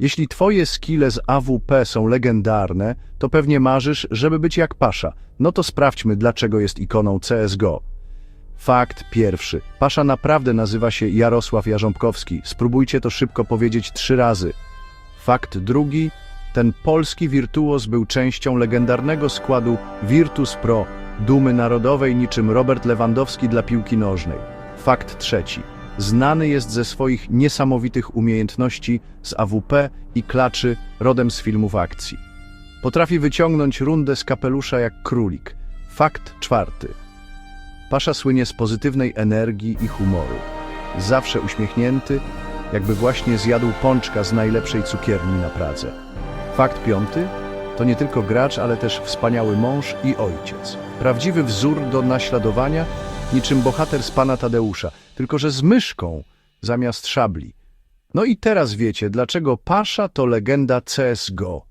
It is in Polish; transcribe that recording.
Jeśli twoje skille z AWP są legendarne, to pewnie marzysz, żeby być jak Pasza. No to sprawdźmy, dlaczego jest ikoną CSGO. Fakt pierwszy. Pasza naprawdę nazywa się Jarosław Jarząbkowski. Spróbujcie to szybko powiedzieć trzy razy. Fakt drugi. Ten polski wirtuoz był częścią legendarnego składu Virtus Pro, dumy narodowej niczym Robert Lewandowski dla piłki nożnej. Fakt trzeci. Znany jest ze swoich niesamowitych umiejętności z AWP i klaczy rodem z filmów akcji. Potrafi wyciągnąć rundę z kapelusza jak królik. Fakt czwarty. Pasza słynie z pozytywnej energii i humoru. Zawsze uśmiechnięty, jakby właśnie zjadł pączka z najlepszej cukierni na Pradze. Fakt piąty to nie tylko gracz, ale też wspaniały mąż i ojciec. Prawdziwy wzór do naśladowania, niczym bohater z pana Tadeusza, tylko że z myszką zamiast szabli. No i teraz wiecie, dlaczego Pasza to legenda CSGO.